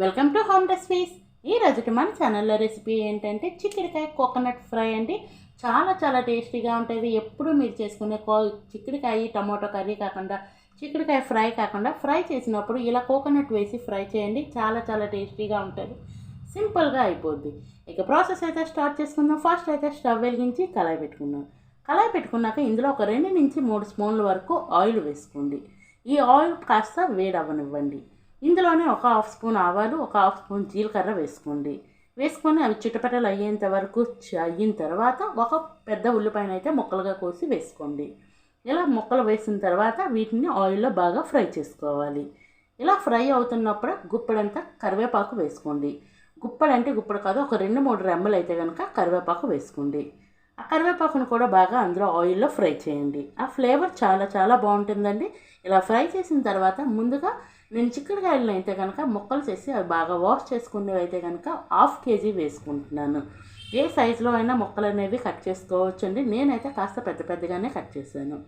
Welcome to home recipes. ఈ రోజుటి మన ఛానల్లో రెసిపీ ఏంటంటే చిక్కుడుకాయ కోకోనట్ ఫ్రై అండి. చాలా చాలా టేస్టీగా ఉంటుంది. ఎప్పుడు మీరు చేసుకునే కో చిక్కడికాయ టమాటో కర్రీ కాకుండా చిక్కుడుకాయ ఫ్రై కాకుండా ఫ్రై చేసినప్పుడు ఇలా కోకోనట్ వేసి ఫ్రై చేయండి. చాలా చాలా టేస్టీగా ఉంటుంది. సింపుల్గా అయిపోద్ది. ఇక ప్రాసెస్ అయితే స్టార్ట్ చేసుకుందాం. ఫస్ట్ అయితే స్టవ్ వెలిగించి కళాయి పెట్టుకుందాం. కళాయి పెట్టుకున్నాక ఇందులో ఒక రెండు నుంచి మూడు స్పూన్ల వరకు ఆయిల్ వేసుకోండి. ఈ ఆయిల్ కాస్త వేడవ్వనివ్వండి. ఇందులోనే ఒక హాఫ్ స్పూన్ ఆవాలు ఒక హాఫ్ స్పూన్ జీలకర్ర వేసుకోండి. వేసుకొని అవి చిటపటలు అయ్యేంత వరకు అయిన తర్వాత ఒక పెద్ద ఉల్లిపాయన అయితే ముక్కలుగా కోసి వేసుకోండి. ఇలా ముక్కలు వేసిన తర్వాత వీటిని ఆయిల్లో బాగా ఫ్రై చేసుకోవాలి. ఇలా ఫ్రై అవుతున్నప్పుడు గుప్పడంతా కరివేపాకు వేసుకోండి. గుప్పడు అంటే గుప్పడు కాదు ఒక రెండు మూడు రెమ్మలు అయితే కనుక కరివేపాకు వేసుకోండి. ఆ కరివేపాకును కూడా బాగా అందులో ఆయిల్లో ఫ్రై చేయండి. ఆ ఫ్లేవర్ చాలా చాలా బాగుంటుందండి. ఇలా ఫ్రై చేసిన తర్వాత ముందుగా నేను చిక్కుడుకాయలను అయితే కనుక ముక్కలు చేసి అవి బాగా వాష్ చేసుకునేవి అయితే కనుక హాఫ్ కేజీ వేసుకుంటున్నాను. ఏ సైజులో అయినా ముక్కలు అనేవి కట్ చేసుకోవచ్చు అండి నేనైతే కాస్త పెద్ద పెద్దగానే కట్ చేశాను.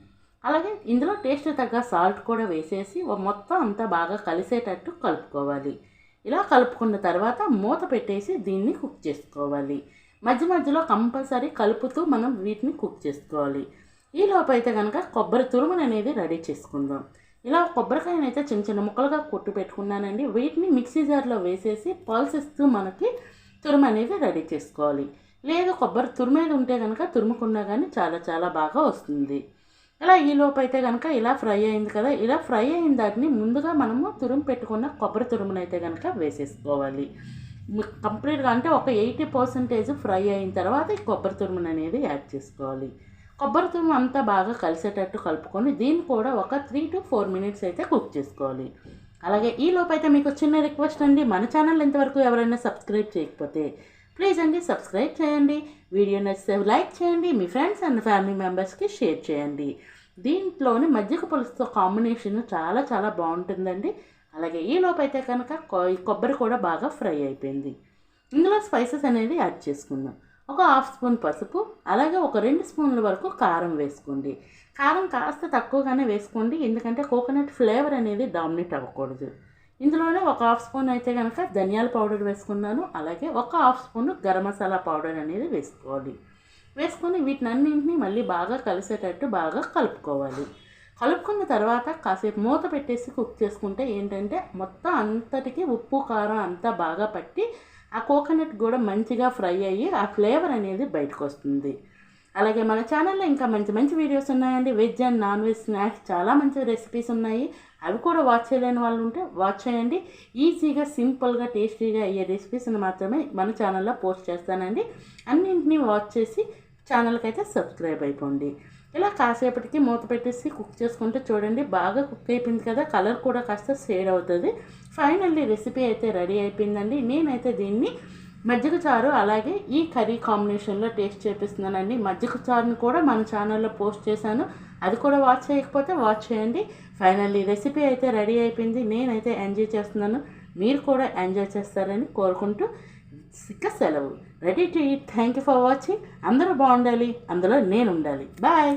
అలాగే ఇందులో టేస్ట్ తగ్గ సాల్ట్ కూడా వేసేసి మొత్తం అంతా బాగా కలిసేటట్టు కలుపుకోవాలి. ఇలా కలుపుకున్న తర్వాత మూత పెట్టేసి దీన్ని కుక్ చేసుకోవాలి. మధ్య మధ్యలో కంపల్సరీ కలుపుతూ మనం వీటిని కుక్ చేసుకోవాలి. ఈ లోపైతే అయితే కనుక కొబ్బరి తురుమును అనేది రెడీ చేసుకుందాం. ఇలా కొబ్బరికాయని అయితే చిన్న చిన్న ముక్కలుగా కొట్టు పెట్టుకున్నానండి. వీటిని మిక్సీ జార్లో వేసేసి పల్సిస్తూ మనకి తురుము అనేది రెడీ చేసుకోవాలి. లేదు కొబ్బరి తురిమేది ఉంటే కనుక తురుముకున్నా కానీ చాలా చాలా బాగా వస్తుంది. ఇలా ఈ లోపు అయితే కనుక ఇలా ఫ్రై అయింది కదా ఇలా ఫ్రై అయిన దాటిని ముందుగా మనము తురుము పెట్టుకున్న కొబ్బరి తురుమును అయితే కనుక వేసేసుకోవాలి కంప్లీట్గా అంటే ఒక ఎయిటీ పర్సెంటేజ్ ఫ్రై అయిన తర్వాత ఈ కొబ్బరి తురుమును అనేది యాడ్ చేసుకోవాలి. కొబ్బరి తురుము అంతా బాగా కలిసేటట్టు కలుపుకొని దీన్ని కూడా ఒక త్రీ టు ఫోర్ మినిట్స్ అయితే కుక్ చేసుకోవాలి. అలాగే ఈ లోపైతే మీకు చిన్న రిక్వెస్ట్ అండి మన ఛానల్ ఇంతవరకు ఎవరైనా సబ్స్క్రైబ్ చేయకపోతే ప్లీజ్ అండి సబ్స్క్రైబ్ చేయండి వీడియో నచ్చితే లైక్ చేయండి మీ ఫ్రెండ్స్ అండ్ ఫ్యామిలీ మెంబర్స్కి షేర్ చేయండి. దీంట్లోని మజ్జిగ పులుసుతో కాంబినేషన్ చాలా చాలా బాగుంటుందండి. అలాగే ఈ లోపైతే కనుక కొబ్బరి కూడా బాగా ఫ్రై అయిపోయింది. ఇందులో స్పైసెస్ అనేది యాడ్ చేసుకుందాం. ఒక హాఫ్ స్పూన్ పసుపు అలాగే ఒక రెండు స్పూన్ల వరకు కారం వేసుకోండి. కారం కాస్త తక్కువగానే వేసుకోండి ఎందుకంటే కోకోనట్ ఫ్లేవర్ అనేది డామినేట్ అవ్వకూడదు. ఇందులోనే ఒక హాఫ్ స్పూన్ అయితే కనుక ధనియాల పౌడర్ వేసుకున్నాను అలాగే ఒక half spoon garam masala powder అనేది వేసుకోవాలి వేసుకొని వీటినన్నింటినీ మళ్ళీ బాగా కలిసేటట్టు బాగా కలుపుకోవాలి. కలుపుకున్న తర్వాత కాసేపు మూత పెట్టేసి కుక్ చేసుకుంటే ఏంటంటే మొత్తం అంతటికి ఉప్పు కారం అంతా బాగా పట్టి ఆ కోకోనట్ కూడా మంచిగా ఫ్రై అయ్యి ఆ ఫ్లేవర్ అనేది బయటకు వస్తుంది అలాగే మన ఛానల్లో ఇంకా మంచి మంచి వీడియోస్ ఉన్నాయండి. Veg and non veg snacks చాలా మంచి రెసిపీస్ ఉన్నాయి. అవి కూడా వాచ్ చేయలేని వాళ్ళు ఉంటే వాచ్ చేయండి. ఈజీగా సింపుల్గా టేస్టీగా అయ్యే రెసిపీస్ని మాత్రమే మన ఛానల్లో పోస్ట్ చేస్తానండి. అన్నింటినీ వాచ్ చేసి ఛానల్కి అయితే సబ్స్క్రైబ్ అయిపోండి. ఇలా కాసేపటికి మూత పెట్టేసి కుక్ చేసుకుంటే చూడండి బాగా కుక్ అయిపోయింది కదా కలర్ కూడా కాస్త షేడ్ అవుతుంది. ఫైనల్లీ రెసిపీ అయితే రెడీ అయిపోయిందండి. నేనైతే దీన్ని మజ్జిగ చారు అలాగే ఈ కర్రీ కాంబినేషన్లో టేస్ట్ చేపిస్తున్నానండి. మజ్జిగ చారుని కూడా మన ఛానల్లో పోస్ట్ చేశాను. అది కూడా వాచ్ చేయకపోతే వాచ్ చేయండి. ఫైనల్లీ రెసిపీ అయితే రెడీ అయిపోయింది. నేనైతే ఎంజాయ్ చేస్తున్నాను. మీరు కూడా ఎంజాయ్ చేస్తారని కోరుకుంటూ సిక్క సెలవు ready to eat. Thank you for watching. అందరూ బాగుండాలి. అందులో నేను ఉండాలి బాయ్.